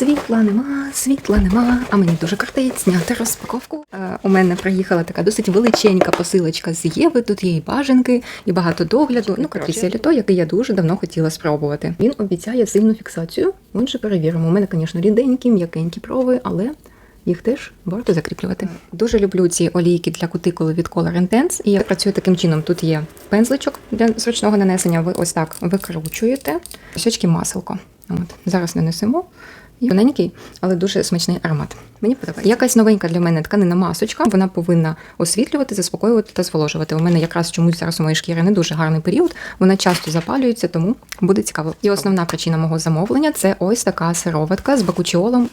Світла нема, світла нема, а мені дуже кортить зняти розпаковку. Е, у мене приїхала така досить величенька посилочка з Єви. Тут є і бажанки, і багато догляду. Ну, коротше, літо, який я дуже давно хотіла спробувати. Він обіцяє сильну фіксацію. Отже, перевіримо. У мене, звісно, ріденькі, м'якенькі прови, але їх теж варто закріплювати. Дуже люблю ці олійки для кутикули від Color Intense. І я працюю таким чином. Тут є пензличок для зручного нанесення. Ви ось так викручуєте. Осьочки маселко. От зараз нанесемо. І Тоненький, але дуже смачний аромат. Мені подобається. Якась новенька для мене тканина масочка. Вона повинна освітлювати, заспокоювати та зволожувати. У мене якраз чомусь зараз у моєї шкіри не дуже гарний період. Вона часто запалюється, тому буде цікаво. І основна причина мого замовлення це ось така сироватка з бакучіолом.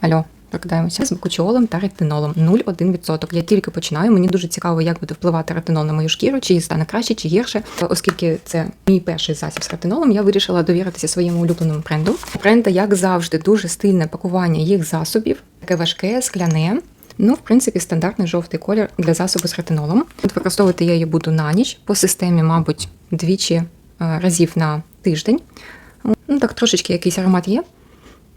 Алло. Прокидаємося з бакучіолом та ретинолом 0,1%. Я тільки починаю. Мені дуже цікаво, як буде впливати ретинол на мою шкіру, чи стане краще, чи гірше. Оскільки це мій перший засіб з ретинолом, я вирішила довіритися своєму улюбленому бренду. Бренда, як завжди, дуже стильне пакування їх засобів, таке важке, скляне. Ну, в принципі, стандартний жовтий колір для засобу з ретинолом. Використовувати я її буду на ніч по системі, мабуть, двічі е, разів на тиждень. Ну так трошечки якийсь аромат є.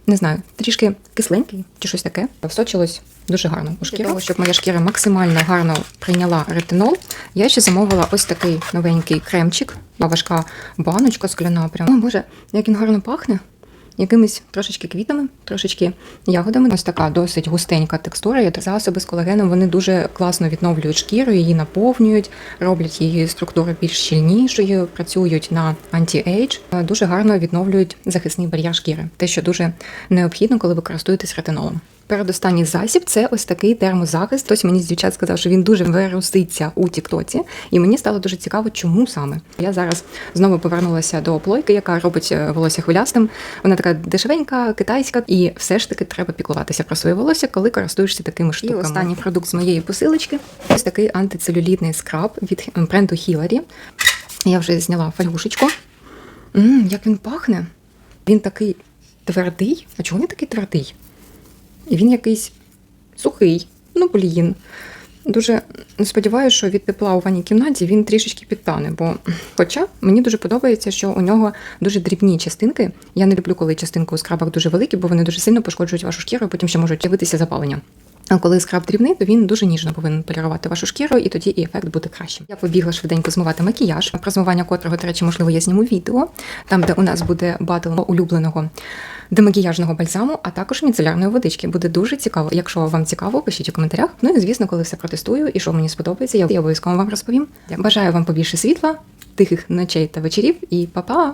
Не знаю, трішки кисленький чи щось таке. Всочилось дуже гарно у шкіру. Того, щоб моя шкіра максимально гарно прийняла ретинол. Я ще замовила ось такий новенький кремчик, важка баночка скляна. Прямо. О, боже, як він гарно пахне. Якимись трошечки квітами, трошечки ягодами. Ось така досить густенька текстура. І засоби з колагеном вони дуже класно відновлюють шкіру, її наповнюють, роблять її структуру більш щільнішою, працюють на анті-ейдж, дуже гарно відновлюють захисний бар'єр шкіри. Те, що дуже необхідно, коли ви користуєтесь ретинолом. Передостанній засіб це ось такий термозахист. Хтось мені з дівчат сказав, що він дуже вироститься у Тіктоці, і мені стало дуже цікаво, чому саме. Я зараз знову повернулася до плойки, яка робить е, волосся хвилястим. Вона така дешевенька, китайська, і все ж таки треба піклуватися про своє волосся, коли користуєшся такими штуками. І останній продукт з моєї посилочки ось такий антицелюлітний скраб від бренду Hillary. Я вже зняла фольгушечку. Мм, як він пахне! Він такий твердий. А чого він такий твердий? І він якийсь сухий. Ну, блін. Дуже сподіваюся, що від тепла у ванній кімнаті він трішечки підтане. Бо, хоча мені дуже подобається, що у нього дуже дрібні частинки. Я не люблю, коли частинки у скрабах дуже великі, бо вони дуже сильно пошкоджують вашу шкіру, і потім ще можуть з'явитися запалення. А коли скраб дрібний, то він дуже ніжно повинен полірувати вашу шкіру, і тоді і ефект буде кращим. Я побігла швиденько змивати макіяж, про змивання котрого, до речі, можливо, я зніму відео, там, де у нас буде батл улюбленого демакіяжного бальзаму, а також міцелярної водички. Буде дуже цікаво. Якщо вам цікаво, пишіть у коментарях. Ну і звісно, коли все протестую і що мені сподобається, я обов'язково вам розповім. Бажаю вам побільше світла, тихих ночей та вечорів і па-па!